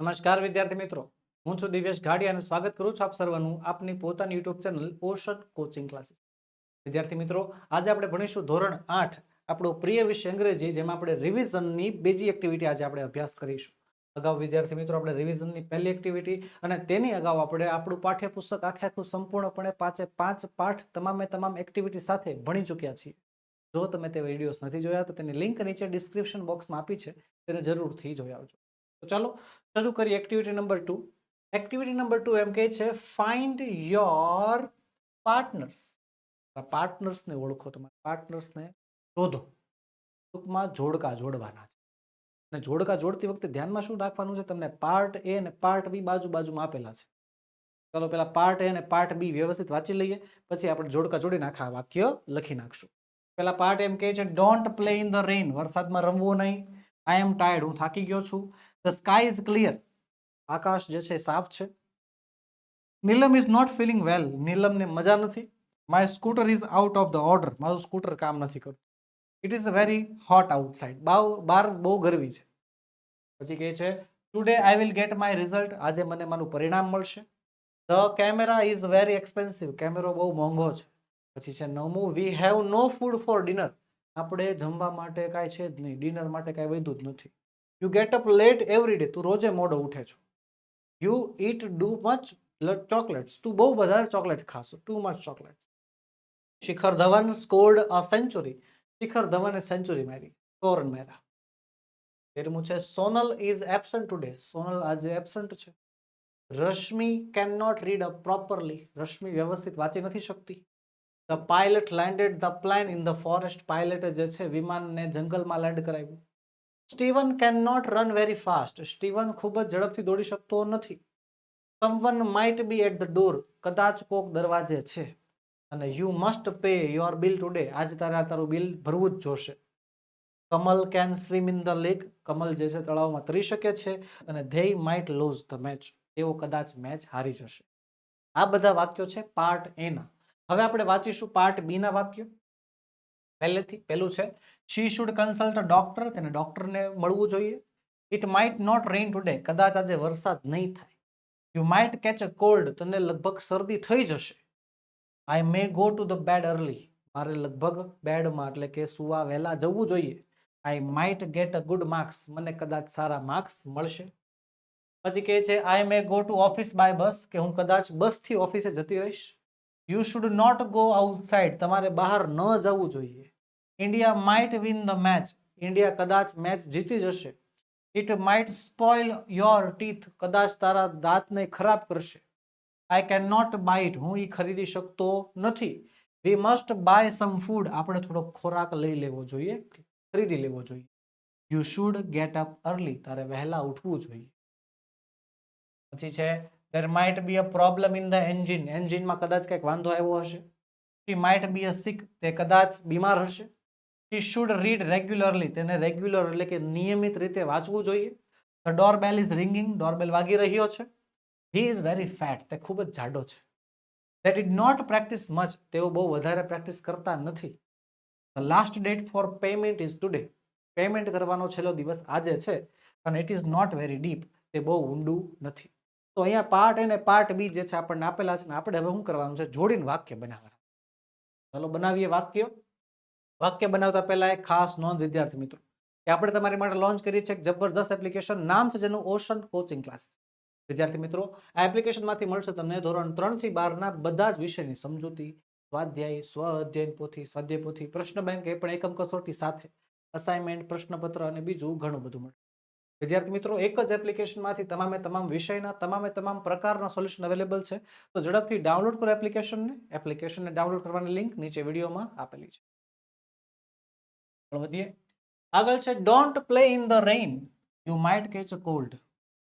નમસ્કાર, વિદ્યાર્થી મિત્રો. હું છું દિવ્યેશ ઘાડિયા અને સ્વાગત કરું છું આપ સર્વનું આપની પોતાની YouTube channel ocean coaching classes. વિદ્યાર્થી મિત્રો, આજે આપણે ભણીશું ધોરણ આઠ, આપણો પ્રિય વિષય અંગ્રેજી, જેમાં આપણે રિવિઝનની બીજી એક્ટિવિટી આજે આપણે અભ્યાસ કરીશું. અગાઉ, વિદ્યાર્થી મિત્રો, આપણે રિવિઝનની પહેલી એક્ટિવિટી અને તેની અગાઉ આપણે આપણું પાઠ્યપુસ્તક આખે આખું સંપૂર્ણપણે પાંચે પાંચ પાઠ તમામે તમામ એક્ટિવિટી સાથે ભણી ચૂક્યા છીએ. જો તમે તે વિડીયોઝ નથી જોયા, તો તેની લિંક નીચે ડિસ્ક્રિપ્શન બોક્સમાં આપી છે. તેને જરૂરથી જોઈ આવજો. તો ચાલો શરૂ કરીએ activity number two activity number two એમ કહે છે ફાઇન્ડ યોર પાર્ટનર્સ પાર્ટનર્સને ઓળખો તમારા. પાર્ટનર્સને શોધો. ટૂંકમાં જોડકા જોડવાના છે. અને જોડકા જોડતી વખતે ધ્યાનમાં શું રાખવાનું છે? તમને પાર્ટ એ અને પાર્ટ બી બાજુ બાજુમાં આપેલા છે. ચાલો પેલા પાર્ટ એ અને પાર્ટ બી વ્યવસ્થિત વાંચી લઈએ, પછી આપણે જોડકા જોડીને આખા વાક્ય લખી નાખશું. પેલા પાર્ટ એમ કહે છે don't play in the rain વરસાદમાં રમવું નહીં. આઈ એમ ટાયર્ડ હું થાકી ગયો છું. ધ સ્કાય ઇઝ ક્લિયર આકાશ જે છે સાફ છે. Neelam is not feeling well નીલમને મજા નથી. My scooter is out of the order મારું સ્કૂટર કામ નથી કરતું. It is very hot outside બાવ બહાર બહુ ગરમી છે. પછી કહે છે today I will get my result આજે મને મારું પરિણામ મળશે. The camera is very expensive કેમેરો બહુ મોંઘો છે. પછી છે, નવમું we have no food for dinner આપણે જમવા માટે કાંઈ છે જ નહીં, ડિનર માટે કાંઈ વધ્યું જ નથી. You get up late every day તું રોજે મોડો ઉઠે છો. You eat too much chocolates તું બહુ વધારે ચોકલેટ ખાશો too much chocolates Shikhar Dhawan scored અ સેન્ચુરી શિખર ધવને સેન્ચુરી મારી સો રન માર્યા. તેરમું છે, Sonal is absent today Sonal આજે એબસન્ટ છે. Rashmi can not read a properly Rashmi વ્યવસ્થિત વાંચી નથી શકતી. The pilot landed the plane in the forest પાયલટે જે છે, વિમાનને જંગલમાં લેન્ડ કરાવ્યું. Steven can not run very fast Steven ખૂબ જ ઝડપથી દોડી શકતો નથી. Someone might be at the door કદાચ કોક દરવાજે છે. અને you must pay your bill today આજ તારે તારું બિલ ભરવું જ જોશે. Kamal can swim in the lake Kamal જે છે, તળાવમાં તરી શકે છે અને they might lose the match તેઓ કદાચ મેચ હારી જશે. આ બધા વાક્યો છે પાર્ટ એના હવે આપણે વાંચીશું પાર્ટ બી ના વાક્યો. પહેલેથી, પહેલું છે શી શુડ કન્સલ્ટ ડોક્ટર તેને ડોક્ટરને મળવું જોઈએ. It might not rain today કદાચ આજે વરસાદ નહીં થાય. You might catch a cold તને લગભગ શરદી થઈ જશે. I may go to the bed early મારે લગભગ બેડમાં, એટલે કે સુવા વહેલા જવું જોઈએ. I might get a good marks મને કદાચ સારા માર્ક્સ મળશે. પછી કહે છે I may go to office by bus કે હું કદાચ બસથી ઓફિસે જતી રહીશ. You should not go outside તમારે બહાર ન જવું જોઈએ. India might win the match India કદાચ મેચ જીતી જશે. It might spoil your teeth કદાચ તારા દાંતને ખરાબ કરશે. આઈ કેન નોટ બાઇટ હું એ ખરીદી શકતો નથી. We must buy some food આપણે થોડો ખોરાક લઈ લેવો જોઈએ. ખરીદી લેવો જોઈએ. You should get up early તારે વહેલા ઉઠવું જોઈએ. પછી છે there might be a problem in the engine એન્જિનમાં કદાચ કંઈક વાંધો આવ્યો હશે. શી માઇટ બી અ સિક તે કદાચ બીમાર હશે. શી શુડ રીડ રેગ્યુલરલી તેને રેગ્યુલર એટલે કે નિયમિત રીતે વાંચવું જોઈએ. The doorbell is ringing doorbell વાગી રહ્યો છે. હી ઇઝ વેરી ફેટ તે ખૂબ જ જાડો છે. That did not practice much તેઓ બહુ વધારે પ્રેક્ટિસ કરતા નથી. The last date for payment is today payment કરવાનો છેલ્લો દિવસ આજે છે. અને it is not very deep તે બહુ ઊંડું નથી. તો અહીંયા પાર્ટ અને પાર્ટ બી જે છે આપણને આપેલા છે ને આપણે હવે શું કરવાનું છે? જોડીને વાક્ય બનાવવાના. ચાલો બનાવીએ વાક્ય. વાક્ય બનાવતા પહેલા એક ખાસ નોંધ, વિદ્યાર્થી મિત્રો, કે આપણે તમારી માટે લોન્ચ કરી છે એક જબરદસ્ત એપ્લિકેશન નામ છે જેનું ઓશન કોચિંગ ક્લાસીસ વિદ્યાર્થી મિત્રો, આ એપ્લિકેશનમાંથી મળશે તમને ધોરણ ત્રણથી બારના બધા જ વિષયની સમજૂતી, સ્વાધ્યાય સ્વ અધ્યયન પોથી, સ્વાધ્યાય પોથી પ્રશ્ન બેંક એ પણ એકમ કસોટી સાથે અસાઇનમેન્ટ પ્રશ્નપત્ર અને બીજું ઘણું બધું મળે વિદ્યાર્થી મિત્રો, એક જ એપ્લિકેશનમાંથી તમામે તમામ વિષયના, તમામે તમામ પ્રકારના સોલ્યુશન અવેલેબલ છે. તો ઝડપથી ડાઉનલોડ કરો એપ્લિકેશનને એપ્લિકેશનને ડાઉનલોડ કરવાની લિંક નીચે વિડીયોમાં આપેલી છે. વધીએ. આગળ છે don't play in the rain you might catch a cold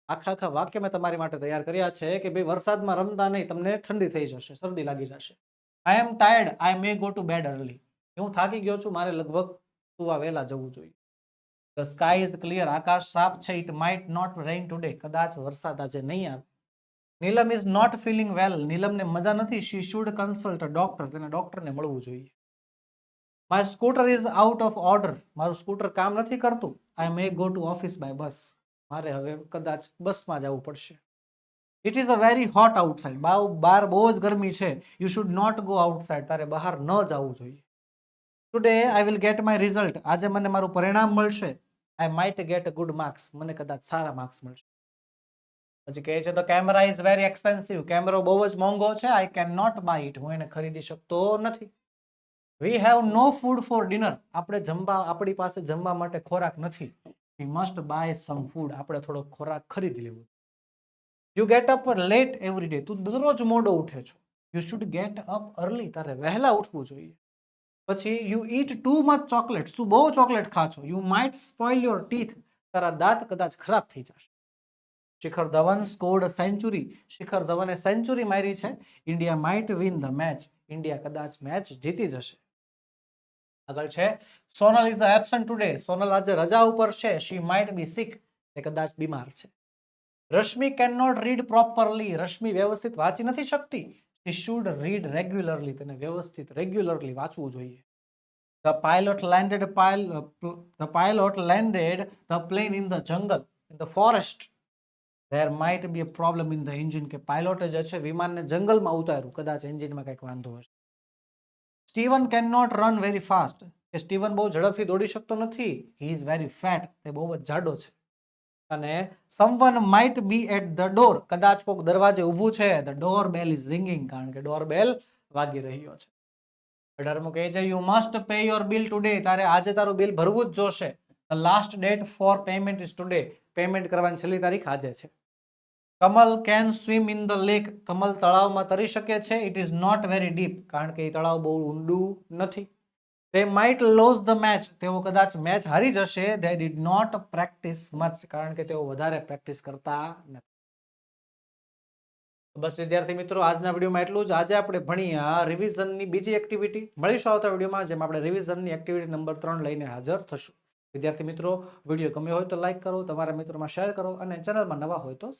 આખા આખા વાક્ય મેં તમારી માટે તૈયાર કર્યા છે કે ભાઈ, વરસાદમાં રમતા નહીં, તમને ઠંડી થઈ જશે, શરદી લાગી જશે. I am tired I may go to bed early હું થાકી ગયો છું, મારે લગભગ સુવા વહેલા જવું જોઈએ. ધ સ્કાય ઇઝ ક્લિયર આકાશ સાફ છે it might not rain today કદાચ વરસાદ આજે નહીં આવે Neelam is not feeling well નીલમને મજા નથી શી શુડ કન્સલ્ટ ડોક્ટર તેને ડોક્ટરને મળવું જોઈએ my scooter is out of order મારું સ્કૂટર કામ નથી કરતું I may go to office by bus મારે હવે કદાચ બસમાં જવું પડશે it is a very hot outside બાવ બાર બહુ જ ગરમી છે you should not go outside તારે બહાર ન જવું જોઈએ today I will get my result આજે મને મારું પરિણામ મળશે I might get good marks મને કદાચ સારા માર્ક્સ મળશે. પછી કહે છે, તો કેમેરા ઇઝ વેરી એક્સપેન્સિવ કેમેરો બહુ જ મોંઘો છે. I can not buy it હું એને ખરીદી શકતો નથી. We have no food for dinner આપણે જમવા, આપણી પાસે જમવા માટે ખોરાક નથી. We must buy some food આપણે થોડો ખોરાક ખરીદી લેવો. You get up late every day તું દરરોજ મોડો ઉઠે છો. You should get up early તારે વહેલા ઉઠવું જોઈએ. પછી you eat too much chocolate તું બહુ ચોકલેટ ખા છો you might spoil your teeth તારા દાંત કદાચ ખરાબ થઈ જશે. શિખર ધવન સ્કોર્ડ સેન્ચુરી શિખર ધવને સેન્ચુરી મારી છે. India might win the match India કદાચ મેચ જીતી જશે. આગળ છે. Sonal is absent today Sonal આજે રજા ઉપર છે. શી માઇટ બી સિક તે કદાચ બીમાર છે. Rashmi can not read properly Rashmi વ્યવસ્થિત વાંચી નથી શકતી. શી શુડ રીડ રેગ્યુલરલી તેને વ્યવસ્થિત રેગ્યુલરલી વાંચવું જોઈએ. The pilot landed Payal the pilot landed the plane in the jungle in the forest there might be a problem in the engine કે પાયલોટે જે છે, વિમાનને જંગલમાં ઉતાર્યું. કદાચ એન્જિનમાં કંઈક વાંધો હશે. Steven can not run very fast કે સ્ટીવન બહુ ઝડપથી દોડી શકતો નથી. હી ઇઝ વેરી ફેટ તે બહુ જ જાડો છે. અને someone might be at the door કદાચ કોઈક દરવાજે ઊભું છે. The door bell is ringing કારણ કે ડોર બેલ વાગી રહ્યો છે. અઢારમું કહે છે you must pay your bill today તારે આજે તારું બિલ ભરવું જ જોશે. The last date for payment is today payment કરવાની છેલ્લી તારીખ આજે છે. Kamal can swim in the lake Kamal તળાવમાં તરી શકે છે. It is not very deep કારણ કે એ તળાવ બહુ ઊંડું નથી. તે માઇટ લોઝ ધ મેચ તેઓ કદાચ મેચ હારી જશે. They did not practice much કારણ કે તેઓ વધારે પ્રેક્ટિસ કરતા નથી. બસ, વિદ્યાર્થી મિત્રો, આજના વિડીયોમાં એટલું જ. આજે આપણે ભણ્યા રિવિઝનની બીજી એક્ટિવિટી મળીશું આવતા વિડીયોમાં, જેમાં આપણે રિવિઝનની એક્ટિવિટી નંબર ત્રણ લઈને હાજર થશું. વિદ્યાર્થી મિત્રો, વીડિયો ગમ્યો હોય તો લાઇક કરો, તમારા મિત્રોમાં શેર કરો અને ચેનલમાં નવા હોય તો